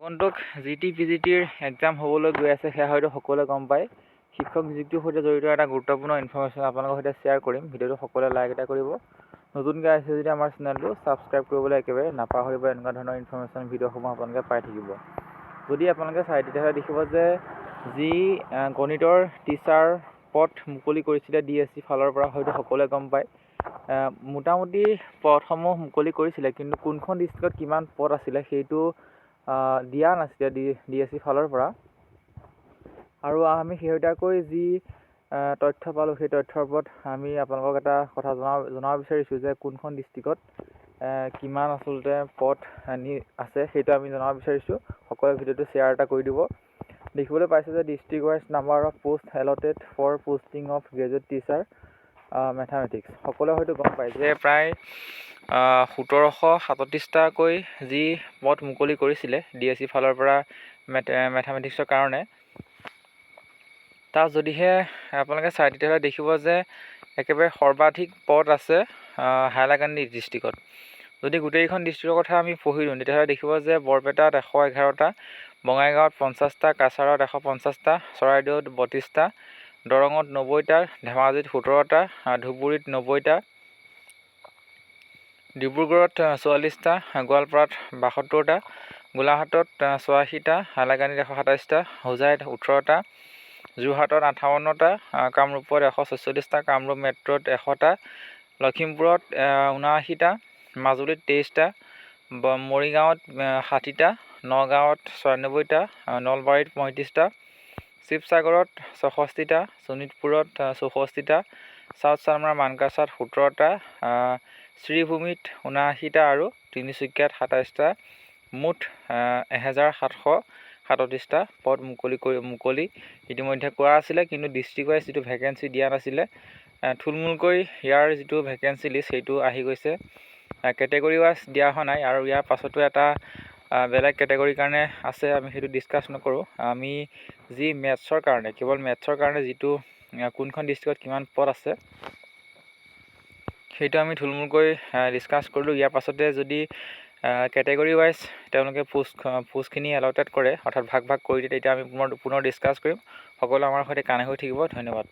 আগন্তুক G T P G টিৰ exam হ'বলৈ গৈ আছে সেয়া হয়তো সকলোৱে গম পায়। শিক্ষক নিযুক্তিৰ সৈতে জড়িত এটা গুৰুত্বপূৰ্ণ ইনফৰ্মেশ্যন আপোনালোকৰ সৈতে শ্বেয়াৰ কৰিম। ভিডিঅ'টো সকলোৱে লাইক এটা কৰিব। নতুনকৈ আহিছে যদি আমাৰ চেনেলটো ছাবস্ক্ৰাইব কৰিবলৈ একেবাৰে নাপাহৰিব। এনেকুৱা ধৰণৰ ইনফৰ্মেশ্যন ভিডিঅ'সমূহ আপোনালোকে পাই থাকিব। যদি আপোনালোকে চাই তেতিয়াহ'লে দেখিব যে যি গণিতৰ টিচাৰ পদ মুকলি কৰিছিলে ডি এছ চি ফালৰ পৰা হয়তো সকলোৱে গম পায়। মোটামুটি পদসমূহ মুকলি কৰিছিলে কিন্তু কোনখন ডিষ্ট্ৰিক্টত কিমান পদ আছিলে সেইটো দিয়া নাছিলে ডি ডি এছ চি ফালৰ পৰা। আৰু আমি শেহতীয়াকৈ যি তথ্য পালোঁ সেই তথ্যৰ ওপৰত আমি আপোনালোকক এটা কথা জনাব জনাব বিচাৰিছোঁ যে কোনখন ডিষ্ট্ৰিক্টত কিমান আচলতে নি আছে সেইটো আমি জনাব বিচাৰিছোঁ। সকলোৱে ভিডিঅ'টো শ্বেয়াৰ এটা কৰি দিব। দেখিবলৈ পাইছে যে district wise number of post allotted for posting of graduate teacher mathematics সকলোৱে হয়তো গম পায় যে প্ৰায় সোতৰশ সাতত্ৰিছটাকৈ যি পদ মুকলি কৰিছিলে ডি এছ চি ফালৰ পৰা মেথ মেথামেটিক্সৰ কাৰণে। তাত যদিহে আপোনালোকে চাই তেতিয়াহ'লে দেখিব যে একেবাৰে সৰ্বাধিক পদ আছে হাইলাকান্দি ডিষ্ট্ৰিক্টত। যদি গোটেইকেইখন ডিষ্ট্ৰিক্টৰ কথা আমি পঢ়ি দিওঁ তেতিয়াহ'লে দেখিব যে বৰপেটাত এশ এঘাৰটা, বঙাইগাঁৱত পঞ্চাছটা, কাছাৰত এশ পঞ্চাছটা, চৰাইদেউত বত্ৰিছটা, দৰঙত নব্বৈটা, ধেমাজিত সোতৰটা, ধুবুৰীত নব্বৈটা ডিব্ৰুগড়ত চৌৰাল্লিছটা গোৱালপাৰাত বাসত্তৰটা গোলাঘাটত ছয়াশীটা হাইলাকান্দিত এশ সাতাইছটা হোজাইত ওঠৰটা যোৰহাটত আঠাৱন্নটা কামৰূপত এশ ছয়চল্লিছটা কামৰূপ মেট্ৰ'ত এশটা লখিমপুৰত ঊনাশীটা মাজুলীত তেইছটা মৰিগাঁৱত ষাঠিটা নগাঁৱত ছয়ানব্বৈটা আহ, নলবাৰীত পঁয়ত্ৰিছটা শিৱসাগৰত ছয়ষষ্ঠিটা শোণিতপুৰত চৌষষ্ঠিটা চাউথ চালমাৰা মানকাছাত সোতৰটা শ্ৰীভূমিত ঊনাশীটা আৰু তিনিচুকীয়াত সাতাইছটা মুঠ এহেজাৰ সাতশ সাতত্ৰিছটা পদ মুকলি কৰি মুকলি ইতিমধ্যে কৰা আছিলে কিন্তু ডিষ্ট্ৰিক্ট ৱাইজ যিটো ভেকেঞ্চি দিয়া নাছিলে থুলমূলকৈ ইয়াৰ যিটো ভেকেঞ্চি লিষ্ট সেইটো আহি গৈছে। কেটেগৰী ৱাইজ দিয়া হোৱা নাই আৰু ইয়াৰ পাছতো এটা বেলেগ কেটেগৰীৰ কাৰণে আছে আমি সেইটো ডিছকাছ নকৰোঁ। আমি যি মেথছৰ কাৰণে কেৱল মেথছৰ কাৰণে যিটো কোনখন ডিষ্ট্ৰিক্টত কিমান পদ আছে সেইটো আমি থুলমূলকৈ ডিছকাছ কৰিলোঁ। ইয়াৰ পাছতে যদি কেটেগৰী ৱাইজ তেওঁলোকে পোষ্ট পোষ্টখিনি এলটেড কৰে অৰ্থাৎ ভাগ ভাগ কৰি দিয়ে তেতিয়া আমি পুনৰ পুনৰ ডিছকাছ কৰিম। সকলো আমাৰ সৈতে কানেক্ট হৈ থাকিব। ধন্যবাদ।